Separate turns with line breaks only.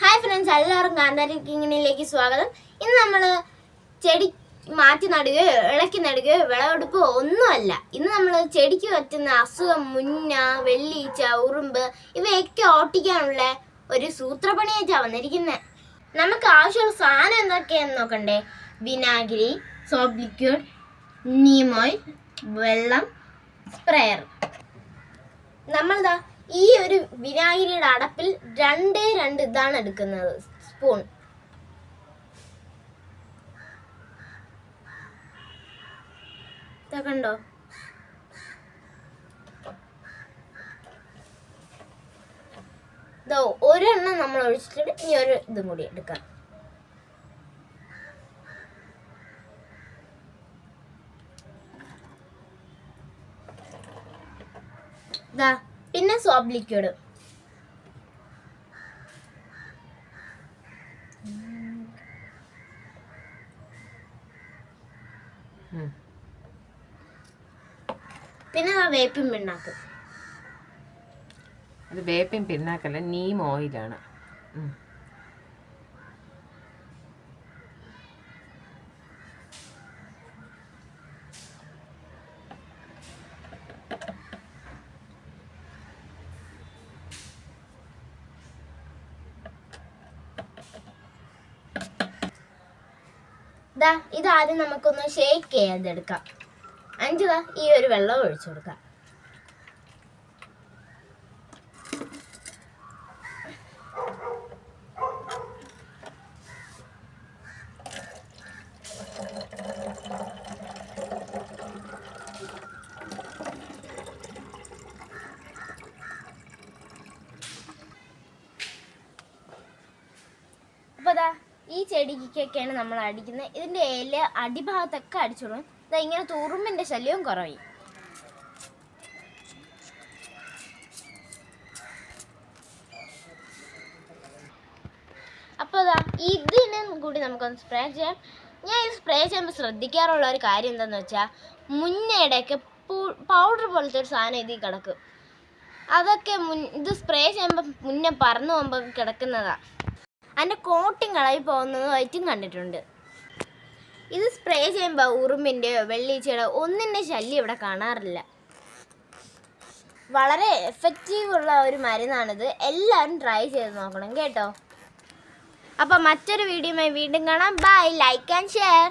Hi friends എല്ലാവർക്കും കാന്താരി കിങ്ങിനിലേക്ക് സ്വാഗതം. ഇന്ന് നമ്മൾ ചെടി മാറ്റി നടുകയോ ഇളക്കി നടുകയോ വിളവെടുപ്പോ ഒന്നുമല്ല. ഇന്ന് നമ്മൾ ചെടിക്ക് പറ്റുന്ന അസുഖം മുന്ന വെള്ളീച്ച ഉറുമ്പ് ഇവയൊക്കെ ഓട്ടിക്കാനുള്ള ഒരു സൂത്രപ്പണിയായിട്ടാണ് വന്നിരിക്കുന്നത് നമുക്ക് ആവശ്യമുള്ള സാധനം എന്തൊക്കെയാന്ന് നോക്കണ്ടേ? വിനാഗിരി സോപ്പ് ലിക്വിഡ് നീമോയിൽ വെള്ളം സ്പ്രെയർ. നമ്മളിതാ ഈ ഒരു വിനാഗിരിയുടെ അടപ്പിൽ രണ്ടേ രണ്ട് ഇതാണ് എടുക്കുന്നത്. സ്പൂൺ. കണ്ടോ? ഇതോ ഒരെണ്ണം നമ്മൾ ഒഴിച്ചിട്ട് ഇനി ഒരു ഇതും കൂടി എടുക്കാം. ദാ പിന്നെ സോപ്പ് ലിക്വിഡ് പിന്നെ വേപ്പിൻ പിണ്ണാക്ക്.
അത് വേപ്പിൻ പിണ്ണാക്കല്ല നീം ഓയിലാണ്.
ദാ ഇതാദ്യം നമുക്കൊന്ന് ഷേക്ക് ചെയ്യാതെടുക്കാം അഞ്ചു ദാ ഈ ഒരു വെള്ളം ഒഴിച്ചു കൊടുക്കാം. അപ്പോൾ ഈ ചെടിക്കൊക്കെയാണ് നമ്മൾ അടിക്കുന്നത്. ഇതിന്റെ ഇല അടിഭാഗത്തൊക്കെ അടിച്ചോളും ഇതാ ഇങ്ങനെ തുറുമ്പിന്റെ ശല്യവും കുറയും അപ്പോൾ ദാ ഇതിനും കൂടി നമുക്കൊന്ന് സ്പ്രേ ചെയ്യാം. ഞാൻ ഇത് സ്പ്രേ ചെയ്യുമ്പോൾ ശ്രദ്ധിക്കാറുള്ള ഒരു കാര്യം എന്താണെന്ന് വെച്ചാൽ മുന്നേടെയൊക്കെ പൗഡർ പോലത്തെ ഒരു സാധനം ഇതിൽ കിടക്കും. അതൊക്കെ മുൻ ഇത് സ്പ്രേ ചെയ്യുമ്പോൾ മുന്നേ പറന്നു പോകുമ്പോൾ കിടക്കുന്നതാണ് അതിന്റെ കോട്ടിങ് കളയി പോകുന്നതായിട്ടും കണ്ടിട്ടുണ്ട്. ഇത് സ്പ്രേ ചെയ്യുമ്പോൾ ഉറുമ്പിന്റെയോ വെള്ളീച്ചയുടെയോ ഒന്നിന്റെ ശല്യം ഇവിടെ കാണാറില്ല. വളരെ എഫക്റ്റീവ് ഉള്ള ഒരു മരുന്നാണിത്. എല്ലാവരും ട്രൈ ചെയ്ത് നോക്കണം കേട്ടോ. അപ്പോൾ മറ്റൊരു വീഡിയോയുമായി വീണ്ടും കാണാം. By like and share